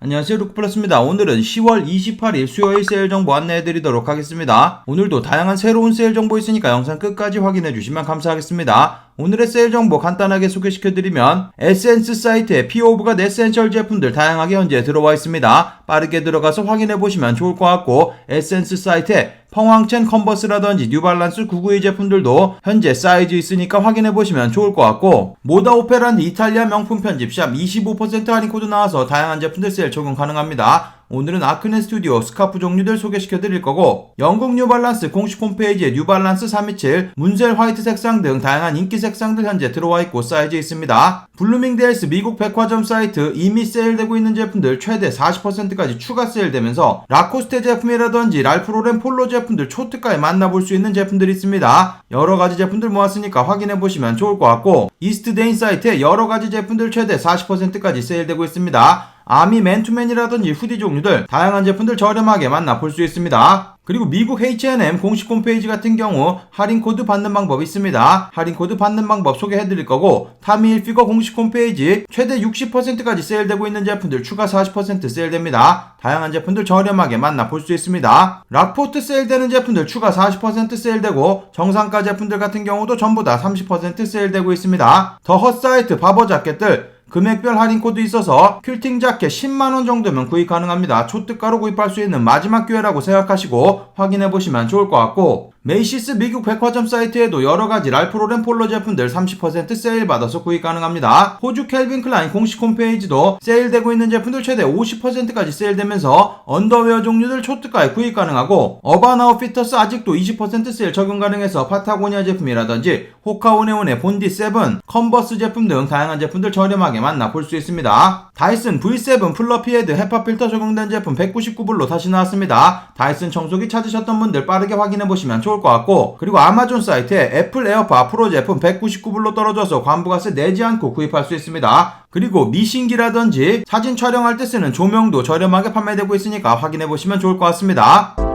안녕하세요 루크플러스입니다. 오늘은 10월 28일 수요일 세일 정보 안내해 드리도록 하겠습니다. 오늘도 다양한 새로운 세일 정보 있으니까 영상 끝까지 확인해 주시면 감사하겠습니다. 오늘의 세일 정보 간단하게 소개시켜 드리면 에센스 사이트에 피오브가 네센셜 제품들 다양하게 현재 들어와 있습니다. 빠르게 들어가서 확인해 보시면 좋을 것 같고 에센스 사이트에 펑황첸 컨버스라든지 뉴발란스 992 제품들도 현재 사이즈 있으니까 확인해 보시면 좋을 것 같고 모다 오페란드 이탈리아 명품 편집샵 25% 할인 코드 나와서 다양한 제품들 세일 적용 가능합니다. 오늘은 아크네 스튜디오 스카프 종류들 소개시켜 드릴 거고 영국 뉴발란스 공식 홈페이지에 뉴발란스 327, 문셀 화이트 색상 등 다양한 인기 색상들 현재 들어와 있고 사이즈 있습니다. 블루밍데일스 미국 백화점 사이트 이미 세일되고 있는 제품들 최대 40%까지 추가 세일되면서 라코스테 제품이라든지 랄프로렌 폴로 제품들 초특가에 만나볼 수 있는 제품들이 있습니다. 여러 가지 제품들 모았으니까 확인해 보시면 좋을 것 같고 이스트데인 사이트에 여러 가지 제품들 최대 40%까지 세일되고 있습니다. 아미 맨투맨이라든지 후디 종류들 다양한 제품들 저렴하게 만나볼 수 있습니다. 그리고 미국 H&M 공식 홈페이지 같은 경우 할인 코드 받는 방법이 있습니다. 할인 코드 받는 방법 소개해 드릴 거고 타미 일 피거 공식 홈페이지 최대 60%까지 세일되고 있는 제품들 추가 40% 세일됩니다. 다양한 제품들 저렴하게 만나볼 수 있습니다. 락포트 세일되는 제품들 추가 40% 세일되고 정상가 제품들 같은 경우도 전부 다 30% 세일되고 있습니다. 더 헛사이트 바버 자켓들 금액별 할인 코드 있어서 퀼팅 자켓 10만원 정도면 구입 가능합니다. 초특가로 구입할 수 있는 마지막 기회라고 생각하시고 확인해 보시면 좋을 것 같고 메이시스 미국 백화점 사이트에도 여러가지 랄프 로렌 폴로 제품들 30% 세일 받아서 구입 가능합니다. 호주 캘빈 클라인 공식 홈페이지도 세일되고 있는 제품들 최대 50%까지 세일되면서 언더웨어 종류들 초특가에 구입 가능하고 어반 아웃피터스 아직도 20% 세일 적용 가능해서 파타고니아 제품이라든지 호카오네온의 본디 7, 컨버스 제품 등 다양한 제품들 저렴하게 만나볼 수 있습니다. 다이슨 V7 플러피 헤드 헤파 필터 적용된 제품 199불로 다시 나왔습니다. 다이슨 청소기 찾으셨던 분들 빠르게 확인해 보시면 좋을 것 같고 그리고 아마존 사이트에 애플 에어팟 프로 제품 199불로 떨어져서 관부가세 내지 않고 구입할 수 있습니다. 그리고 미신기라든지 사진 촬영할 때 쓰는 조명도 저렴하게 판매되고 있으니까 확인해 보시면 좋을 것 같습니다.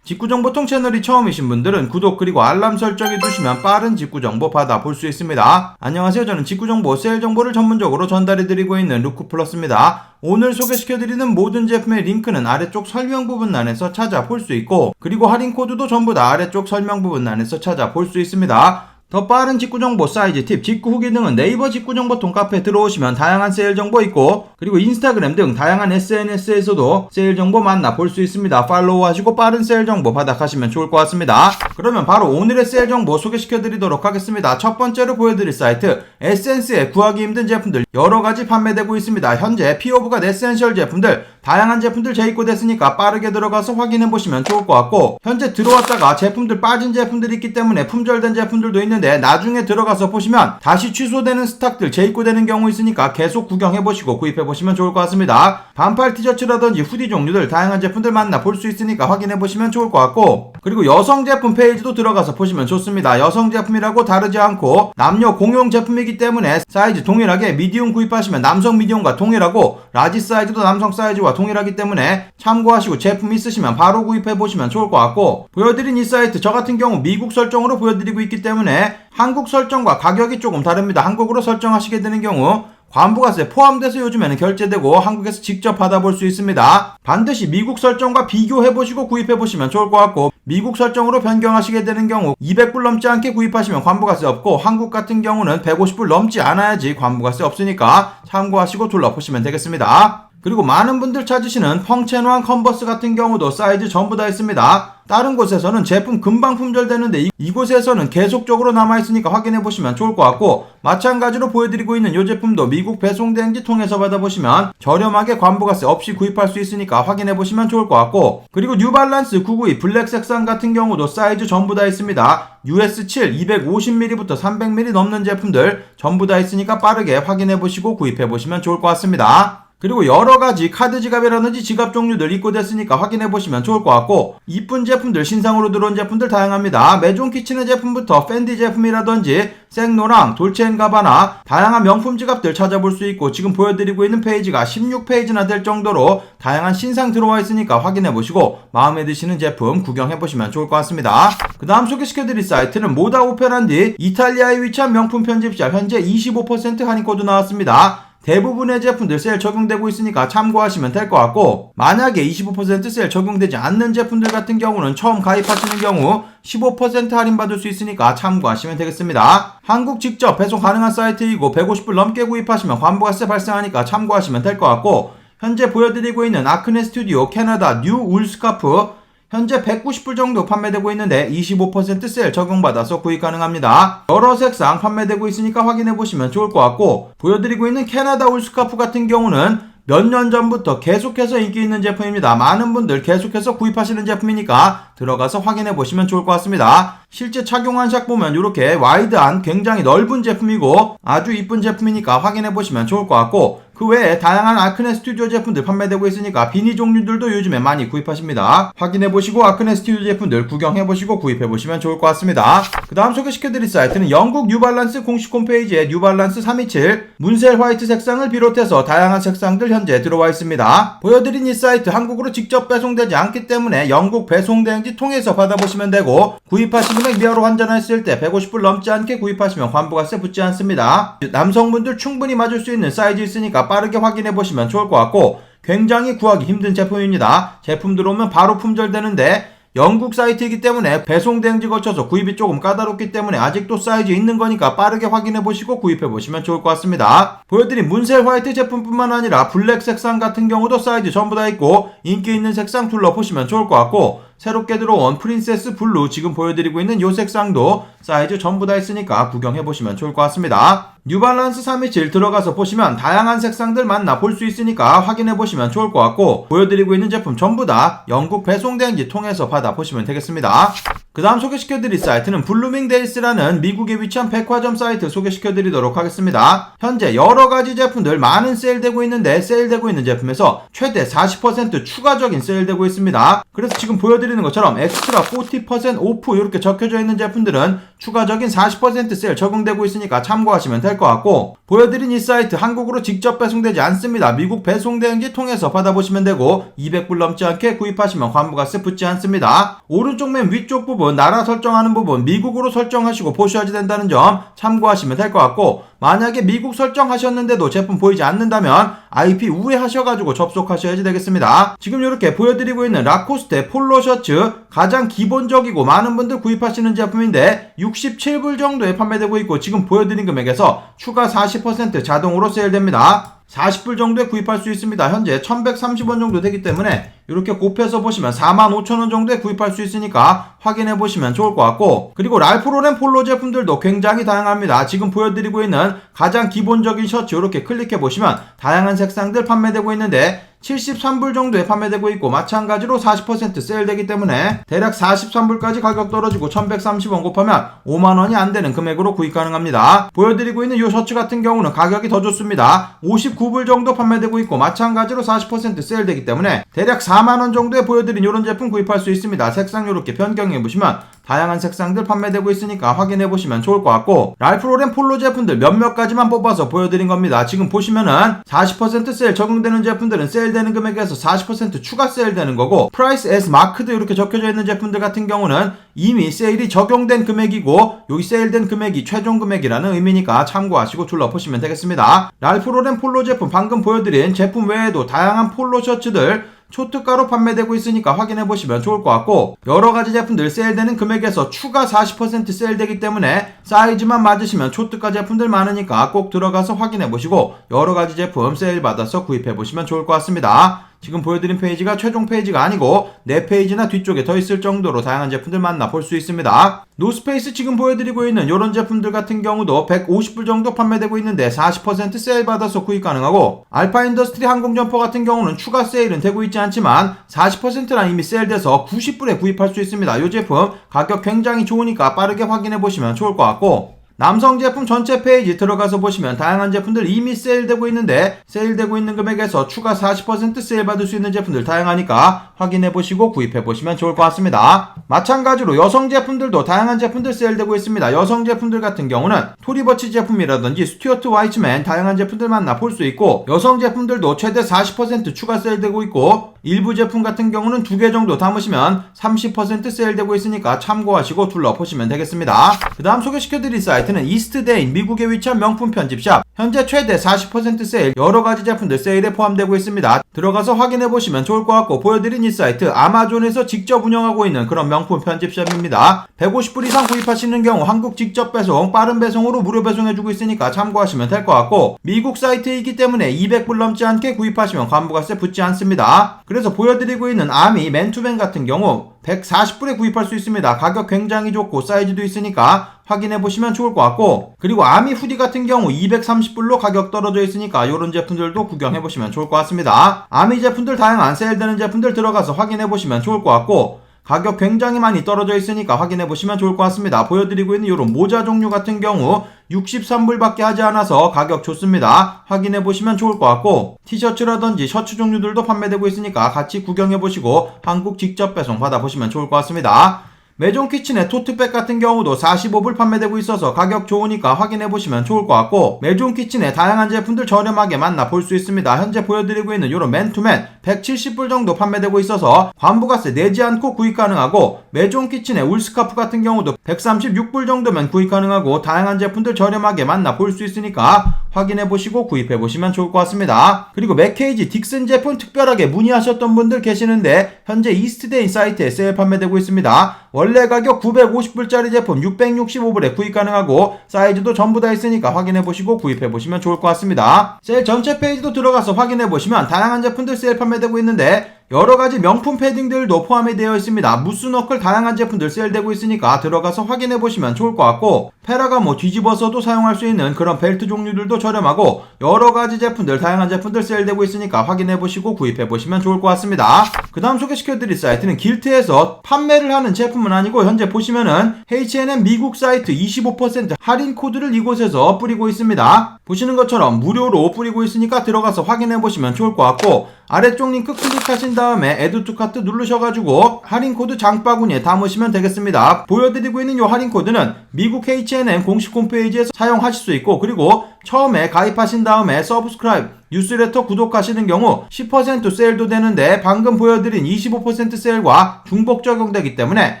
직구정보통 채널이 처음이신 분들은 구독 그리고 알람 설정해 주시면 빠른 직구정보 받아볼 수 있습니다. 안녕하세요. 저는 직구정보 세일 정보를 전문적으로 전달해 드리고 있는 루크플러스입니다. 오늘 소개시켜 드리는 모든 제품의 링크는 아래쪽 설명 부분란에서 찾아볼 수 있고 그리고 할인 코드도 전부 다 아래쪽 설명 부분란에서 찾아볼 수 있습니다. 더 빠른 직구 정보 사이즈 팁, 직구 후기 등은 네이버 직구 정보 통 카페에 들어오시면 다양한 세일 정보 있고 그리고 인스타그램 등 다양한 SNS에서도 세일 정보 만나 볼 수 있습니다. 팔로우 하시고 빠른 세일 정보 받아가시면 좋을 것 같습니다. 그러면 바로 오늘의 세일 정보 소개시켜 드리도록 하겠습니다. 첫 번째로 보여드릴 사이트 에센스에 구하기 힘든 제품들 여러 가지 판매되고 있습니다. 현재 피오브가 에센셜 제품들 다양한 제품들 재입고됐으니까 빠르게 들어가서 확인해 보시면 좋을 것 같고 현재 들어왔다가 제품들 빠진 제품들이 있기 때문에 품절된 제품들도 있는데 나중에 들어가서 보시면 다시 취소되는 스탁들 재입고되는 경우 있으니까 계속 구경해 보시고 구입해 보시면 좋을 것 같습니다. 반팔 티셔츠라든지 후디 종류들 다양한 제품들 만나 볼 수 있으니까 확인해 보시면 좋을 것 같고 그리고 여성 제품 페이지도 들어가서 보시면 좋습니다. 여성 제품이라고 다르지 않고 남녀 공용 제품이기 때문에 사이즈 동일하게 미디움 구입하시면 남성 미디움과 동일하고 라지 사이즈도 남성 사이즈와 동일하기 때문에 참고하시고 제품 있으시면 바로 구입해 보시면 좋을 것 같고 보여드린 이 사이트 저 같은 경우 미국 설정으로 보여드리고 있기 때문에 한국 설정과 가격이 조금 다릅니다. 한국으로 설정하시게 되는 경우 관부가세 포함돼서 요즘에는 결제되고 한국에서 직접 받아볼 수 있습니다. 반드시 미국 설정과 비교해보시고 구입해보시면 좋을 것 같고 미국 설정으로 변경하시게 되는 경우 200불 넘지 않게 구입하시면 관부가세 없고 한국 같은 경우는 150불 넘지 않아야지 관부가세 없으니까 참고하시고 둘러보시면 되겠습니다. 그리고 많은 분들 찾으시는 펑첸왕 컨버스 같은 경우도 사이즈 전부 다 있습니다. 다른 곳에서는 제품 금방 품절되는데 이- 이곳에서는 계속적으로 남아있으니까 확인해 보시면 좋을 것 같고 마찬가지로 보여드리고 있는 이 제품도 미국 배송대행지 통해서 받아보시면 저렴하게 관부가세 없이 구입할 수 있으니까 확인해 보시면 좋을 것 같고 그리고 뉴발란스 992 블랙 색상 같은 경우도 사이즈 전부 다 있습니다. US7 250ml부터 300ml 넘는 제품들 전부 다 있으니까 빠르게 확인해 보시고 구입해 보시면 좋을 것 같습니다. 그리고 여러 가지 카드 지갑이라든지 지갑 종류들 입고됐으니까 확인해 보시면 좋을 것 같고 이쁜 제품들 신상으로 들어온 제품들 다양합니다. 메종 키치는 제품부터 팬디 제품이라든지 생노랑 돌체앤가바나 다양한 명품 지갑들 찾아볼 수 있고 지금 보여드리고 있는 페이지가 16페이지나 될 정도로 다양한 신상 들어와 있으니까 확인해 보시고 마음에 드시는 제품 구경해 보시면 좋을 것 같습니다. 그 다음 소개시켜 드릴 사이트는 모다 오페란디 이탈리아에 위치한 명품 편집샵 현재 25% 할인 코드 나왔습니다. 대부분의 제품들 세일 적용되고 있으니까 참고하시면 될 것 같고 만약에 25% 세일 적용되지 않는 제품들 같은 경우는 처음 가입하시는 경우 15% 할인받을 수 있으니까 참고하시면 되겠습니다. 한국 직접 배송 가능한 사이트이고 150불 넘게 구입하시면 환부가세 발생하니까 참고하시면 될 것 같고 현재 보여드리고 있는 아크네 스튜디오 캐나다 뉴 울스카프 현재 190불 정도 판매되고 있는데 25% 세일 적용받아서 구입 가능합니다. 여러 색상 판매되고 있으니까 확인해 보시면 좋을 것 같고 보여드리고 있는 캐나다 울스카프 같은 경우는 몇년 전부터 계속해서 인기 있는 제품입니다. 많은 분들 계속해서 구입하시는 제품이니까 들어가서 확인해 보시면 좋을 것 같습니다. 실제 착용한 샷 보면 이렇게 와이드한 굉장히 넓은 제품이고 아주 이쁜 제품이니까 확인해 보시면 좋을 것 같고 그 외에 다양한 아크네 스튜디오 제품들 판매되고 있으니까 비니 종류들도 요즘에 많이 구입하십니다. 확인해 보시고 아크네 스튜디오 제품들 구경해 보시고 구입해 보시면 좋을 것 같습니다. 그 다음 소개시켜 드릴 사이트는 영국 뉴발란스 공식 홈페이지에 뉴발란스 327 문셀 화이트 색상을 비롯해서 다양한 색상들 현재 들어와 있습니다. 보여드린 이 사이트 한국으로 직접 배송되지 않기 때문에 영국 배송 대행지 통해서 받아보시면 되고 구입하신 금액 미화로 환전했을 때 150불 넘지 않게 구입하시면 환부가세 붙지 않습니다. 남성분들 충분히 맞을 수 있는 사이즈 있으니까 빠르게 확인해 보시면 좋을 것 같고 굉장히 구하기 힘든 제품입니다. 제품 들어오면 바로 품절되는데 영국 사이트이기 때문에 배송 대행지 거쳐서 구입이 조금 까다롭기 때문에 아직도 사이즈 있는 거니까 빠르게 확인해 보시고 구입해 보시면 좋을 것 같습니다. 보여드린 문셀 화이트 제품뿐만 아니라 블랙 색상 같은 경우도 사이즈 전부 다 있고 인기 있는 색상 둘러보시면 좋을 것 같고 새롭게 들어온 프린세스 블루 지금 보여드리고 있는 요 색상도 사이즈 전부 다 있으니까 구경해 보시면 좋을 것 같습니다. 뉴발란스 327 들어가서 보시면 다양한 색상들 만나 볼 수 있으니까 확인해 보시면 좋을 것 같고 보여드리고 있는 제품 전부 다 영국 배송 대행지 통해서 받아 보시면 되겠습니다. 그 다음 소개시켜드릴 사이트는 블루밍데일스라는 미국에 위치한 백화점 사이트 소개시켜드리도록 하겠습니다. 현재 여러가지 제품들 많은 세일되고 있는데 세일되고 있는 제품에서 최대 40% 추가적인 세일되고 있습니다. 그래서 지금 보여드리는 것처럼 엑스트라 40% 오프 이렇게 적혀져 있는 제품들은 추가적인 40% 세일 적용되고 있으니까 참고하시면 될 것 같고 보여드린 이 사이트 한국으로 직접 배송되지 않습니다. 미국 배송 대행지 통해서 받아보시면 되고 200불 넘지 않게 구입하시면 환부가세 붙지 않습니다. 오른쪽 맨 위쪽 부분 나라 설정하는 부분 미국으로 설정하시고 보셔야지 된다는 점 참고하시면 될 것 같고 만약에 미국 설정하셨는데도 제품 보이지 않는다면 IP 우회하셔가지고 접속하셔야지 되겠습니다. 지금 이렇게 보여드리고 있는 라코스테 폴로 셔츠 가장 기본적이고 많은 분들 구입하시는 제품인데 67불 정도에 판매되고 있고 지금 보여드린 금액에서 추가 40% 자동으로 세일됩니다. 40불 정도에 구입할 수 있습니다. 현재 1130원 정도 되기 때문에 이렇게 곱해서 보시면 45,000원 정도에 구입할 수 있으니까 확인해 보시면 좋을 것 같고 그리고 랄프로렌 폴로 제품들도 굉장히 다양합니다. 지금 보여드리고 있는 가장 기본적인 셔츠 이렇게 클릭해 보시면 다양한 색상들 판매되고 있는데 73불 정도에 판매되고 있고 마찬가지로 40% 세일되기 때문에 대략 43불까지 가격 떨어지고 1130원 곱하면 5만원이 안되는 금액으로 구입 가능합니다. 보여드리고 있는 이 셔츠 같은 경우는 가격이 더 좋습니다. 59불 정도 판매되고 있고 마찬가지로 40% 세일되기 때문에 대략 4만원 정도에 보여드린 이런 제품 구입할 수 있습니다. 색상 이렇게 변경해 보시면 다양한 색상들 판매되고 있으니까 확인해 보시면 좋을 것 같고 랄프 로렌 폴로 제품들 몇몇 가지만 뽑아서 보여드린 겁니다. 지금 보시면은 40% 세일 적용되는 제품들은 세일되는 금액에서 40% 추가 세일되는 거고 프라이스 S 마크도 이렇게 적혀져 있는 제품들 같은 경우는 이미 세일이 적용된 금액이고 여기 세일된 금액이 최종 금액이라는 의미니까 참고하시고 둘러보시면 되겠습니다. 랄프 로렌 폴로 제품 방금 보여드린 제품 외에도 다양한 폴로 셔츠들 초특가로 판매되고 있으니까 확인해 보시면 좋을 것 같고 여러 가지 제품들 세일되는 금액에서 추가 40% 세일되기 때문에 사이즈만 맞으시면 초특가 제품들 많으니까 꼭 들어가서 확인해 보시고 여러 가지 제품 세일 받아서 구입해 보시면 좋을 것 같습니다. 지금 보여드린 페이지가 최종 페이지가 아니고 네 페이지나 뒤쪽에 더 있을 정도로 다양한 제품들 만나 볼 수 있습니다. 노스페이스 지금 보여드리고 있는 이런 제품들 같은 경우도 150불 정도 판매되고 있는데 40% 세일 받아서 구입 가능하고 알파 인더스트리 항공점퍼 같은 경우는 추가 세일은 되고 있지 않지만 40%나 이미 세일돼서 90불에 구입할 수 있습니다. 이 제품 가격 굉장히 좋으니까 빠르게 확인해 보시면 좋을 것 같고 남성 제품 전체 페이지 들어가서 보시면 다양한 제품들 이미 세일되고 있는데 세일되고 있는 금액에서 추가 40% 세일 받을 수 있는 제품들 다양하니까 확인해 보시고 구입해 보시면 좋을 것 같습니다. 마찬가지로 여성 제품들도 다양한 제품들 세일되고 있습니다. 여성 제품들 같은 경우는 토리버치 제품이라든지 스튜어트 와이츠맨 다양한 제품들 만나 볼 수 있고 여성 제품들도 최대 40% 추가 세일되고 있고 일부 제품 같은 경우는 두 개 정도 담으시면 30% 세일되고 있으니까 참고하시고 둘러보시면 되겠습니다. 그 다음 소개시켜드릴 사이트 는 이스트데인 미국에 위치한 명품 편집샵 현재 최대 40% 세일 여러 가지 제품들 세일에 포함되고 있습니다. 들어가서 확인해 보시면 좋을 것 같고 보여드린 이 사이트 아마존에서 직접 운영하고 있는 그런 명품 편집샵입니다. 150불 이상 구입하시는 경우 한국 직접 배송 빠른 배송으로 무료 배송해주고 있으니까 참고하시면 될 것 같고 미국 사이트이기 때문에 200불 넘지 않게 구입하시면 관부가세 붙지 않습니다. 그래서 보여드리고 있는 아미 맨투맨 같은 경우 140불에 구입할 수 있습니다. 가격 굉장히 좋고 사이즈도 있으니까 확인해 보시면 좋을 것 같고 그리고 아미 후디 같은 경우 230불로 가격 떨어져 있으니까 이런 제품들도 구경해 보시면 좋을 것 같습니다. 아미 제품들 다양한 세일되는 제품들 들어가서 확인해 보시면 좋을 것 같고 가격 굉장히 많이 떨어져 있으니까 확인해 보시면 좋을 것 같습니다. 보여드리고 있는 이런 모자 종류 같은 경우 63불밖에 하지 않아서 가격 좋습니다. 확인해 보시면 좋을 것 같고 티셔츠라든지 셔츠 종류들도 판매되고 있으니까 같이 구경해 보시고 한국 직접 배송 받아 보시면 좋을 것 같습니다. 메종 키친의 토트백 같은 경우도 45불 판매되고 있어서 가격 좋으니까 확인해 보시면 좋을 것 같고 메종 키친의 다양한 제품들 저렴하게 만나 볼 수 있습니다. 현재 보여드리고 있는 이런 맨투맨 170불 정도 판매되고 있어서 관부가세 내지 않고 구입 가능하고 메종 키친의 울스카프 같은 경우도 136불 정도면 구입 가능하고 다양한 제품들 저렴하게 만나 볼 수 있으니까 확인해 보시고 구입해 보시면 좋을 것 같습니다. 그리고 맥케이지 딕슨 제품 특별하게 문의하셨던 분들 계시는데 현재 이스트데인 사이트에 세일 판매되고 있습니다. 원래 가격 950불짜리 제품 665불에 구입 가능하고 사이즈도 전부 다 있으니까 확인해 보시고 구입해 보시면 좋을 것 같습니다. 세일 전체 페이지도 들어가서 확인해 보시면 다양한 제품들 세일 판매되고 있는데 여러 가지 명품 패딩들도 포함이 되어 있습니다. 무스너클 다양한 제품들 세일되고 있으니까 들어가서 확인해 보시면 좋을 것 같고 페라가 뭐 뒤집어서도 사용할 수 있는 그런 벨트 종류들도 저렴하고 여러 가지 제품들 다양한 제품들 세일되고 있으니까 확인해 보시고 구입해 보시면 좋을 것 같습니다. 그 다음 소개시켜 드릴 사이트는 길트에서 판매를 하는 제품은 아니고 현재 보시면은 H&M 미국 사이트 25% 할인 코드를 이곳에서 뿌리고 있습니다. 보시는 것처럼 무료로 뿌리고 있으니까 들어가서 확인해 보시면 좋을 것 같고 아래쪽 링크 클릭하신 다음에 에드 투 카트 누르셔가지고 할인 코드 장바구니에 담으시면 되겠습니다. 보여드리고 있는 이 할인 코드는 미국 H&M 공식 홈페이지에서 사용하실 수 있고 그리고 처음에 가입하신 다음에 서브스크라이브 뉴스레터 구독하시는 경우 10% 세일도 되는데 방금 보여드린 25% 세일과 중복 적용되기 때문에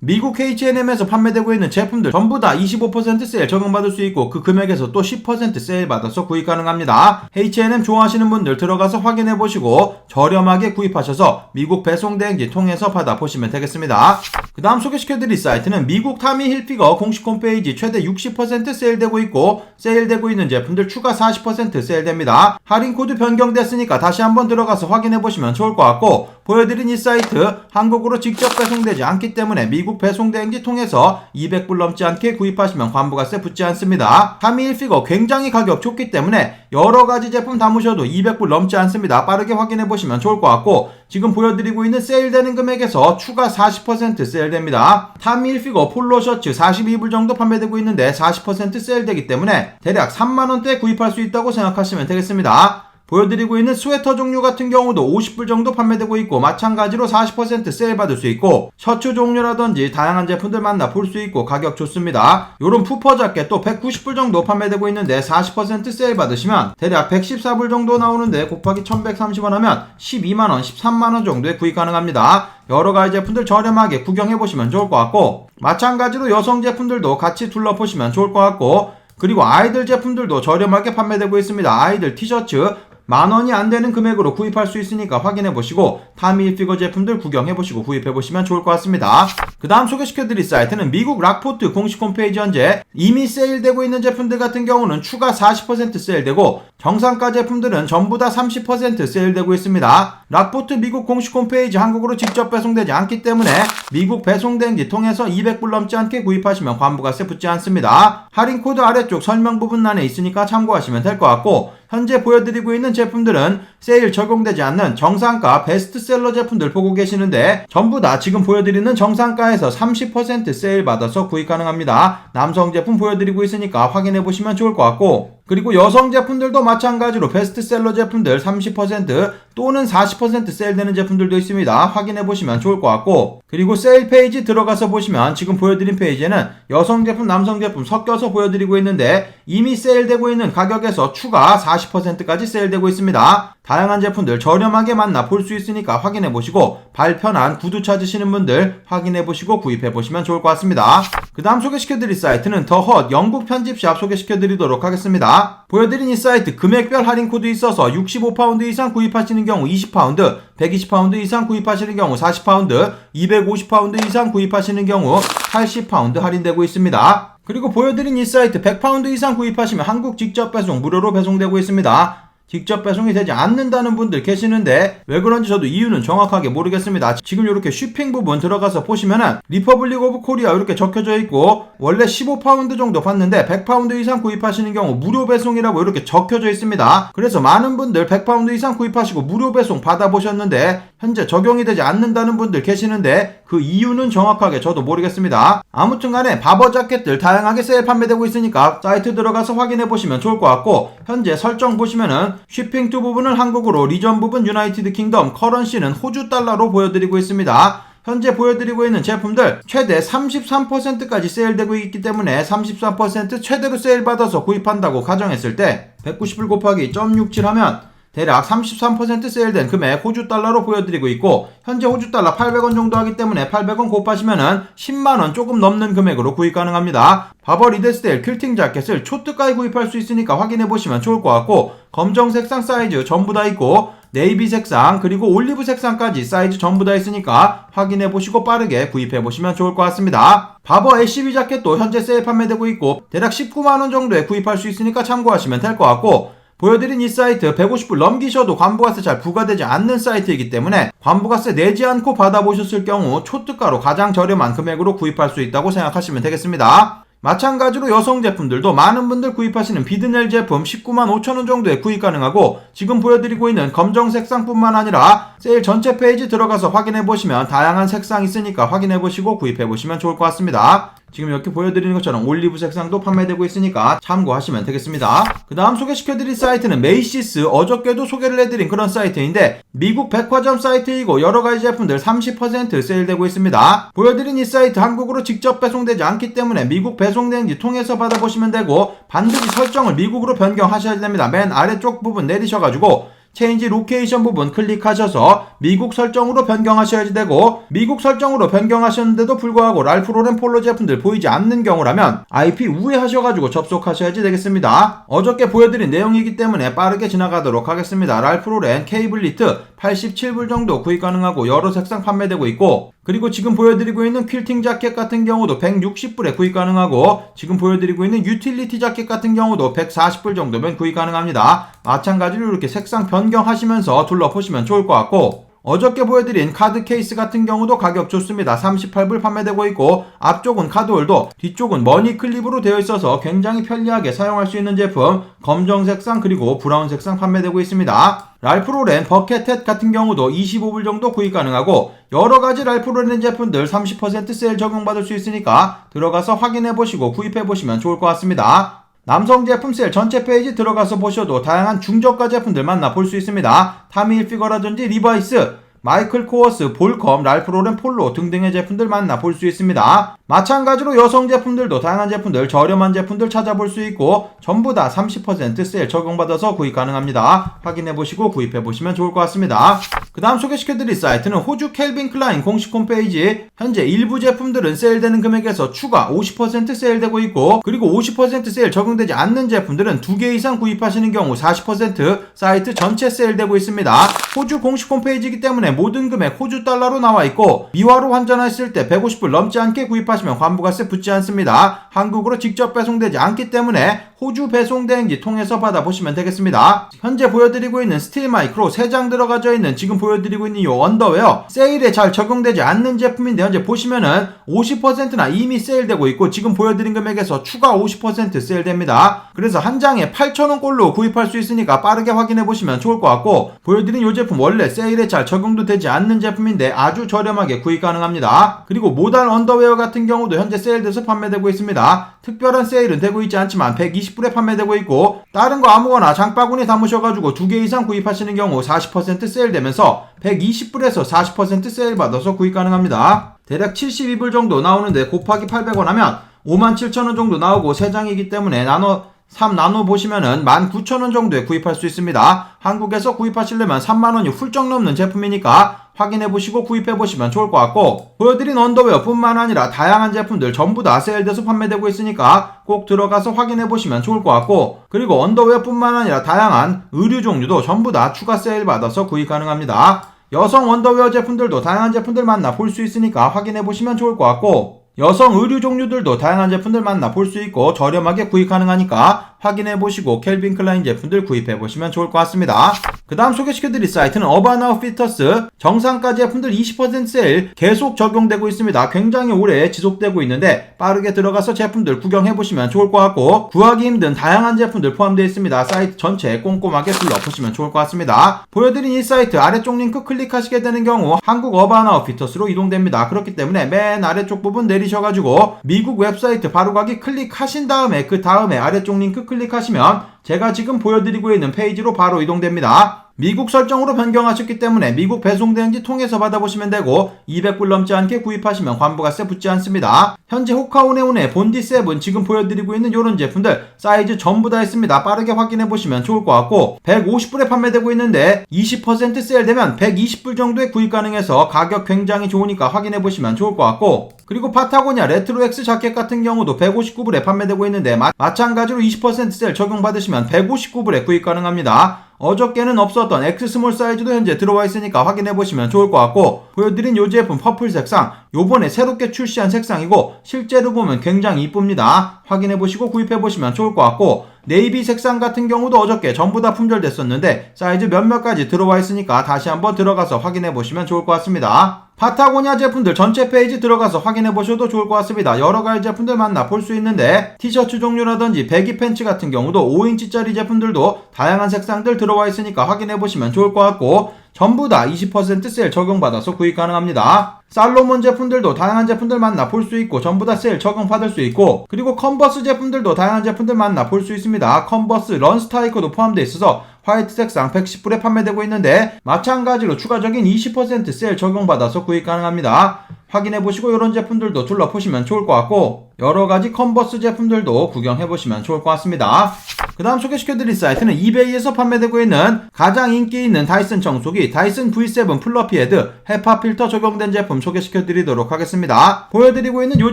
미국 H&M에서 판매되고 있는 제품들 전부 다 25% 세일 적용받을 수 있고 그 금액에서 또 10% 세일 받아서 구입 가능합니다. H&M 좋아하시는 분들 들어가서 확인해 보시고 저렴하게 구입하셔서 미국 배송 대행지 통해서 받아 보시면 되겠습니다. 그 다음 소개시켜드릴 사이트는 미국 타미 힐피거 공식 홈페이지 최대 60% 세일되고 있고 세일되고 있는 제품들 추가 40% 세일됩니다. 할인 코드 변경됐으니까 다시 한번 들어가서 확인해 보시면 좋을 것 같고 보여드린 이 사이트 한국으로 직접 배송되지 않기 때문에 미국 배송 대행지 통해서 200불 넘지 않게 구입하시면 관부가세 붙지 않습니다. 타미 힐피거 굉장히 가격 좋기 때문에 여러 가지 제품 담으셔도 200불 넘지 않습니다. 빠르게 확인해 보시면 좋을 것 같고 지금 보여드리고 있는 세일되는 금액에서 추가 40% 세일됩니다. 타미 힐피거 폴로 셔츠 42불 정도 판매되고 있는데 40% 세일되기 때문에 대략 3만원대 구입할 수 있다고 생각하시면 되겠습니다. 보여드리고 있는 스웨터 종류 같은 경우도 50불 정도 판매되고 있고 마찬가지로 40% 세일 받을 수 있고 셔츠 종류라든지 다양한 제품들 만나 볼 수 있고 가격 좋습니다. 요런 푸퍼 자켓도 190불 정도 판매되고 있는데 40% 세일 받으시면 대략 114불 정도 나오는데 곱하기 1130원 하면 12만원, 13만원 정도에 구입 가능합니다. 여러 가지 제품들 저렴하게 구경해 보시면 좋을 것 같고 마찬가지로 여성 제품들도 같이 둘러보시면 좋을 것 같고 그리고 아이들 제품들도 저렴하게 판매되고 있습니다. 아이들 티셔츠 만 원이 안 되는 금액으로 구입할 수 있으니까 확인해 보시고 타미 피거 제품들 구경해 보시고 구입해 보시면 좋을 것 같습니다. 그 다음 소개시켜 드릴 사이트는 미국 락포트 공식 홈페이지 현재 이미 세일되고 있는 제품들 같은 경우는 추가 40% 세일되고 정상가 제품들은 전부 다 30% 세일되고 있습니다. 락포트 미국 공식 홈페이지 한국으로 직접 배송되지 않기 때문에 미국 배송 대행지 통해서 200불 넘지 않게 구입하시면 관부가세 붙지 않습니다. 할인 코드 아래쪽 설명 부분란에 있으니까 참고하시면 될 것 같고 현재 보여드리고 있는 제품들은 세일 적용되지 않는 정상가 베스트셀러 제품들 보고 계시는데 전부 다 지금 보여드리는 정상가에서 30% 세일 받아서 구입 가능합니다. 남성 제품 보여드리고 있으니까 확인해 보시면 좋을 것 같고 그리고 여성 제품들도 마찬가지로 베스트셀러 제품들 30% 또는 40% 세일되는 제품들도 있습니다. 확인해 보시면 좋을 것 같고 그리고 세일 페이지 들어가서 보시면 지금 보여드린 페이지에는 여성 제품, 남성 제품 섞여서 보여드리고 있는데 이미 세일되고 있는 가격에서 추가 40%까지 세일되고 있습니다. 다양한 제품들 저렴하게 만나 볼 수 있으니까 확인해 보시고 발편한 구두 찾으시는 분들 확인해 보시고 구입해 보시면 좋을 것 같습니다. 그 다음 소개시켜 드릴 사이트는 더헛 영국 편집샵 소개시켜 드리도록 하겠습니다. 보여드린 이 사이트 금액별 할인 코드 있어서 65파운드 이상 구입하시는 경우 20파운드, 120파운드 이상 구입하시는 경우 40파운드, 250파운드 이상 구입하시는 경우 80파운드 할인되고 있습니다. 그리고 보여드린 이 사이트 100파운드 이상 구입하시면 한국 직접 배송 무료로 배송되고 있습니다. 직접 배송이 되지 않는다는 분들 계시는데 왜 그런지 저도 이유는 정확하게 모르겠습니다. 지금 이렇게 쇼핑 부분 들어가서 보시면은 리퍼블릭 오브 코리아 이렇게 적혀져 있고 원래 15파운드 정도 받는데 100파운드 이상 구입하시는 경우 무료 배송이라고 이렇게 적혀져 있습니다. 그래서 많은 분들 100파운드 이상 구입하시고 무료 배송 받아보셨는데 현재 적용이 되지 않는다는 분들 계시는데 그 이유는 정확하게 저도 모르겠습니다. 아무튼 간에 바버 자켓들 다양하게 세일 판매되고 있으니까 사이트 들어가서 확인해 보시면 좋을 것 같고 현재 설정 보시면은 쉬핑 투 부분은 한국으로 리전 부분 유나이티드 킹덤 커런시는 호주 달러로 보여드리고 있습니다. 현재 보여드리고 있는 제품들 최대 33%까지 세일되고 있기 때문에 33% 최대로 세일 받아서 구입한다고 가정했을 때 191 곱하기 0.67 하면 대략 33% 세일된 금액 호주 달러로 보여드리고 있고 현재 호주 달러 800원 정도 하기 때문에 800원 곱하시면은 10만원 조금 넘는 금액으로 구입 가능합니다. 바버 리드스테일 퀼팅 자켓을 초특가에 구입할 수 있으니까 확인해 보시면 좋을 것 같고 검정 색상 사이즈 전부 다 있고 네이비 색상 그리고 올리브 색상까지 사이즈 전부 다 있으니까 확인해 보시고 빠르게 구입해 보시면 좋을 것 같습니다. 바버 LCB 자켓도 현재 세일 판매되고 있고 대략 19만원 정도에 구입할 수 있으니까 참고하시면 될 것 같고 보여드린 이 사이트 150불 넘기셔도 관부가세 잘 부과되지 않는 사이트이기 때문에 관부가세 내지 않고 받아보셨을 경우 초특가로 가장 저렴한 금액으로 구입할 수 있다고 생각하시면 되겠습니다. 마찬가지로 여성 제품들도 많은 분들 구입하시는 비드넬 제품 19만 5천원 정도에 구입 가능하고 지금 보여드리고 있는 검정 색상뿐만 아니라 세일 전체 페이지 들어가서 확인해 보시면 다양한 색상 있으니까 확인해 보시고 구입해 보시면 좋을 것 같습니다. 지금 이렇게 보여드리는 것처럼 올리브 색상도 판매되고 있으니까 참고하시면 되겠습니다. 그 다음 소개시켜드릴 사이트는 메이시스 어저께도 소개를 해드린 그런 사이트인데 미국 백화점 사이트이고 여러가지 제품들 30% 세일되고 있습니다. 보여드린 이 사이트 한국으로 직접 배송되지 않기 때문에 미국 배송대행지 통해서 받아보시면 되고 반드시 설정을 미국으로 변경하셔야 됩니다. 맨 아래쪽 부분 내리셔가지고 체인지 로케이션 부분 클릭하셔서 미국 설정으로 변경하셔야지 되고 미국 설정으로 변경하셨는데도 불구하고 랄프 로렌 폴로 제품들 보이지 않는 경우라면 IP 우회하셔가지고 접속하셔야지 되겠습니다. 어저께 보여드린 내용이기 때문에 빠르게 지나가도록 하겠습니다. 랄프 로렌 케이블 리트 87불 정도 구입 가능하고 여러 색상 판매되고 있고 그리고 지금 보여드리고 있는 퀼팅 자켓 같은 경우도 160불에 구입 가능하고 지금 보여드리고 있는 유틸리티 자켓 같은 경우도 140불 정도면 구입 가능합니다. 마찬가지로 이렇게 색상 변경하시면서 둘러보시면 좋을 것 같고 어저께 보여드린 카드 케이스 같은 경우도 가격 좋습니다. 38불 판매되고 있고 앞쪽은 카드홀더, 뒤쪽은 머니 클립으로 되어 있어서 굉장히 편리하게 사용할 수 있는 제품 검정 색상 그리고 브라운 색상 판매되고 있습니다. 랄프로렌 버켓텟 같은 경우도 25불 정도 구입 가능하고 여러 가지 랄프로렌 제품들 30% 세일 적용받을 수 있으니까 들어가서 확인해 보시고 구입해 보시면 좋을 것 같습니다. 남성 제품 세일 전체 페이지 들어가서 보셔도 다양한 중저가 제품들 만나 볼 수 있습니다. 타미 일피거라든지 리바이스, 마이클 코어스, 볼컴, 랄프 로렌 폴로 등등의 제품들 만나 볼 수 있습니다. 마찬가지로 여성 제품들도 다양한 제품들, 저렴한 제품들 찾아볼 수 있고 전부 다 30% 세일 적용받아서 구입 가능합니다. 확인해 보시고 구입해 보시면 좋을 것 같습니다. 그 다음 소개시켜드릴 사이트는 호주 켈빈 클라인 공식 홈페이지 현재 일부 제품들은 세일되는 금액에서 추가 50% 세일되고 있고 그리고 50% 세일 적용되지 않는 제품들은 2개 이상 구입하시는 경우 40% 사이트 전체 세일되고 있습니다. 호주 공식 홈페이지이기 때문에 모든 금액 호주 달러로 나와 있고 미화로 환전하실 때 150불 넘지 않게 구입하시면 관부가세 붙지 않습니다. 한국으로 직접 배송되지 않기 때문에 호주 배송 대행지 통해서 받아보시면 되겠습니다. 현재 보여드리고 있는 스틸 마이크로 3장 들어가져 있는 지금 보여드리고 있는 이 언더웨어 세일에 잘 적용되지 않는 제품인데 현재 보시면은 50%나 이미 세일되고 있고 지금 보여드린 금액에서 추가 50% 세일됩니다. 그래서 한 장에 8,000원꼴로 구입할 수 있으니까 빠르게 확인해 보시면 좋을 것 같고 보여드린 이 제품 원래 세일에 잘 적용 도 되지 않는 제품인데 아주 저렴하게 구입 가능합니다. 그리고 모달 언더웨어 같은 경우도 현재 세일돼서 판매되고 있습니다. 특별한 세일은 되고 있지 않지만 120불에 판매되고 있고 다른 거 아무거나 장바구니 담으셔가지고 두 개 이상 구입하시는 경우 40% 세일되면서 120불에서 40% 세일 받아서 구입 가능합니다. 대략 72불 정도 나오는데 곱하기 800원 하면 57,000원 정도 나오고 3장이기 때문에 나눠 3 나눠 보시면은 19,000원 정도에 구입할 수 있습니다. 한국에서 구입하시려면 3만원이 훌쩍 넘는 제품이니까 확인해 보시고 구입해 보시면 좋을 것 같고 보여드린 언더웨어 뿐만 아니라 다양한 제품들 전부 다 세일돼서 판매되고 있으니까 꼭 들어가서 확인해 보시면 좋을 것 같고 그리고 언더웨어 뿐만 아니라 다양한 의류 종류도 전부 다 추가 세일 받아서 구입 가능합니다. 여성 언더웨어 제품들도 다양한 제품들 만나 볼 수 있으니까 확인해 보시면 좋을 것 같고 여성 의류 종류들도 다양한 제품들 만나 볼 수 있고 저렴하게 구입 가능하니까 확인해 보시고 켈빈 클라인 제품들 구입해 보시면 좋을 것 같습니다. 그 다음 소개시켜 드릴 사이트는 어반 아웃피터스 정상가 제품들 20% 세일 계속 적용되고 있습니다. 굉장히 오래 지속되고 있는데 빠르게 들어가서 제품들 구경해 보시면 좋을 것 같고 구하기 힘든 다양한 제품들 포함되어 있습니다. 사이트 전체 꼼꼼하게 둘러보시면 좋을 것 같습니다. 보여드린 이 사이트 아래쪽 링크 클릭하시게 되는 경우 한국 어반 아웃피터스로 이동됩니다. 그렇기 때문에 맨 아래쪽 부분 내리셔가지고 미국 웹사이트 바로 가기 클릭하신 다음에 그 다음에 아래쪽 링크 클릭하시면 제가 지금 보여드리고 있는 페이지로 바로 이동됩니다. 미국 설정으로 변경하셨기 때문에 미국 배송대행지 통해서 받아보시면 되고 200불 넘지 않게 구입하시면 관부가세 붙지 않습니다. 현재 호카오네온의 본디7 지금 보여드리고 있는 이런 제품들 사이즈 전부 다 있습니다. 빠르게 확인해 보시면 좋을 것 같고 150불에 판매되고 있는데 20% 세일되면 120불 정도에 구입 가능해서 가격 굉장히 좋으니까 확인해 보시면 좋을 것 같고 그리고 파타고니아 레트로엑스 자켓 같은 경우도 159불에 판매되고 있는데 마, 마찬가지로 20% 세일 적용받으시면 159불에 구입 가능합니다. 어저께는 없었던 X 스몰 사이즈도 현재 들어와 있으니까 확인해 보시면 좋을 것 같고 보여드린 이 제품 퍼플 색상 요번에 새롭게 출시한 색상이고 실제로 보면 굉장히 이쁩니다. 확인해 보시고 구입해 보시면 좋을 것 같고 네이비 색상 같은 경우도 어저께 전부 다 품절됐었는데 사이즈 몇몇 가지 들어와 있으니까 다시 한번 들어가서 확인해 보시면 좋을 것 같습니다. 파타고니아 제품들 전체 페이지 들어가서 확인해 보셔도 좋을 것 같습니다. 여러 가지 제품들 만나 볼 수 있는데 티셔츠 종류라든지 배기 팬츠 같은 경우도 5인치짜리 제품들도 다양한 색상들 들어와 있으니까 확인해 보시면 좋을 것 같고 전부 다 20% 세일 적용받아서 구입 가능합니다. 살로몬 제품들도 다양한 제품들 만나 볼 수 있고 전부 다 세일 적용받을 수 있고 그리고 컨버스 제품들도 다양한 제품들 만나 볼 수 있습니다. 컨버스 런스타이커도 포함되어 있어서 화이트 색상 110불에 판매되고 있는데 마찬가지로 추가적인 20% 세일 적용받아서 구입 가능합니다. 확인해 보시고 이런 제품들도 둘러보시면 좋을 것 같고 여러 가지 컨버스 제품들도 구경해 보시면 좋을 것 같습니다. 그 다음 소개시켜 드릴 사이트는 이베이에서 판매되고 있는 가장 인기 있는 다이슨 청소기 다이슨 V7 플러피 헤드 헤파 필터 적용된 제품 소개시켜 드리도록 하겠습니다. 보여드리고 있는 이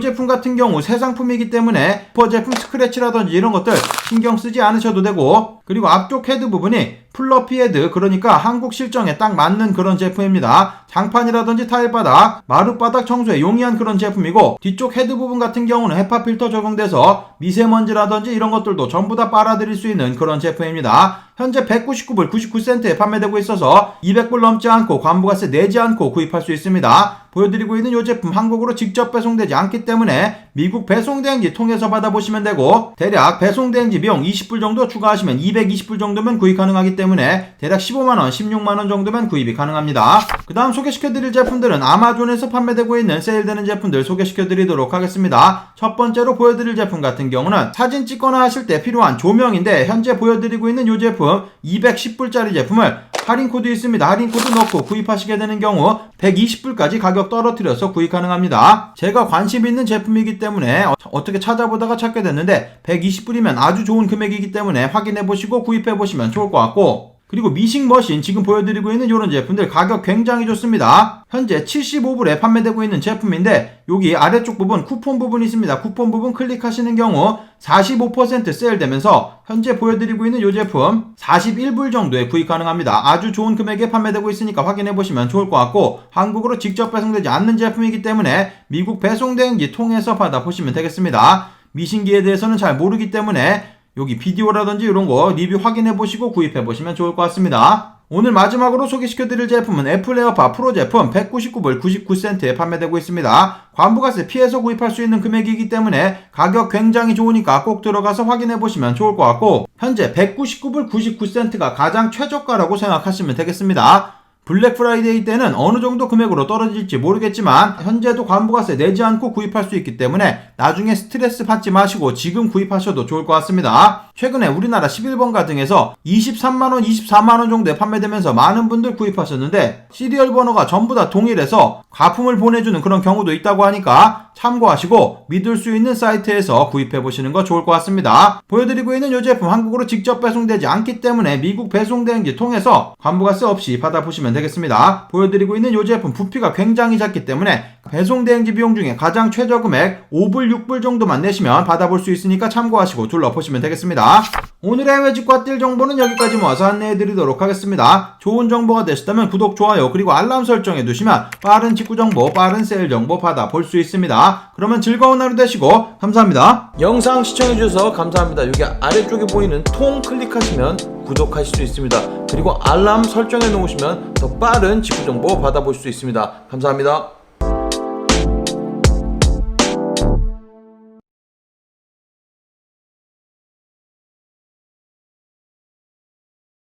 제품 같은 경우 새 상품이기 때문에 슈퍼 제품 스크래치라든지 이런 것들 신경 쓰지 않으셔도 되고 그리고 앞쪽 헤드 부분이 플러피 헤드 그러니까 한국 실정에 딱 맞는 그런 제품입니다. 장판이라든지 타일바닥, 마룻바닥 청소에 용이한 그런 제품이고 뒤쪽 헤드 부분 같은 경우는 헤파 필터 적용돼서 미세먼지라든지 이런 것들도 전부 다 빨아들일 수 있는 그런 제품입니다. 현재 199불 99센트에 판매되고 있어서 200불 넘지 않고 관부가세 내지 않고 구입할 수 있습니다. 보여드리고 있는 이 제품 한국으로 직접 배송되지 않기 때문에 미국 배송대행지 통해서 받아보시면 되고 대략 배송대행지 비용 20불 정도 추가하시면 220불 정도면 구입 가능하기 때문에 대략 15만원, 16만원 정도면 구입이 가능합니다. 그 다음 소개시켜드릴 제품들은 아마존에서 판매되고 있는 세일되는 제품들 소개시켜드리도록 하겠습니다. 첫 번째로 보여드릴 제품 같은 경우는 사진 찍거나 하실 때 필요한 조명인데 현재 보여드리고 있는 이 제품 210불짜리 제품을 할인 코드 있습니다. 할인 코드 넣고 구입하시게 되는 경우 120불까지 가격 떨어뜨려서 구입 가능합니다. 제가 관심 있는 제품이기 때문에 어떻게 찾아보다가 찾게 됐는데 120불이면 아주 좋은 금액이기 때문에 확인해 보시고 구입해 보시면 좋을 것 같고 그리고 미싱 머신 지금 보여드리고 있는 이런 제품들 가격 굉장히 좋습니다. 현재 75불에 판매되고 있는 제품인데 여기 아래쪽 부분 쿠폰 부분이 있습니다. 쿠폰 부분 클릭하시는 경우 45% 세일되면서 현재 보여드리고 있는 이 제품 41불 정도에 구입 가능합니다. 아주 좋은 금액에 판매되고 있으니까 확인해 보시면 좋을 것 같고 한국으로 직접 배송되지 않는 제품이기 때문에 미국 배송 대행지 통해서 받아 보시면 되겠습니다. 미신기에 대해서는 잘 모르기 때문에 여기 비디오라든지 이런 거 리뷰 확인해 보시고 구입해 보시면 좋을 것 같습니다. 오늘 마지막으로 소개시켜 드릴 제품은 애플 에어팟 프로 제품 199불 99센트에 판매되고 있습니다. 관부가세 피해서 구입할 수 있는 금액이기 때문에 가격 굉장히 좋으니까 꼭 들어가서 확인해 보시면 좋을 것 같고 현재 199불 99센트가 가장 최저가라고 생각하시면 되겠습니다. 블랙 프라이데이 때는 어느 정도 금액으로 떨어질지 모르겠지만 현재도 관부가세 내지 않고 구입할 수 있기 때문에 나중에 스트레스 받지 마시고 지금 구입하셔도 좋을 것 같습니다. 최근에 우리나라 11번가 등에서 23만원, 24만원 정도에 판매되면서 많은 분들 구입하셨는데 시리얼 번호가 전부 다 동일해서 가품을 보내주는 그런 경우도 있다고 하니까 참고하시고 믿을 수 있는 사이트에서 구입해 보시는 거 좋을 것 같습니다. 보여드리고 있는 이 제품 한국으로 직접 배송되지 않기 때문에 미국 배송 대행지 통해서 관부가세 없이 받아보시면 되겠습니다. 보여드리고 있는 이 제품 부피가 굉장히 작기 때문에 배송 대행지 비용 중에 가장 최저 금액 5불, 6불 정도만 내시면 받아볼 수 있으니까 참고하시고 둘러보시면 되겠습니다. 오늘의 해외 직과 뛸 정보는 여기까지 모아서 안내해드리도록 하겠습니다. 좋은 정보가 되셨다면 구독, 좋아요, 그리고 알람 설정해 두시면 빠른 직구 정보, 빠른 세일 정보 받아볼 수 있습니다. 그러면 즐거운 하루 되시고 감사합니다. 영상 시청해주셔서 감사합니다. 여기 아래쪽에 보이는 통 클릭하시면 구독하실 수 있습니다. 그리고 알람 설정해 놓으시면 더 빠른 직구 정보 받아볼 수 있습니다. 감사합니다.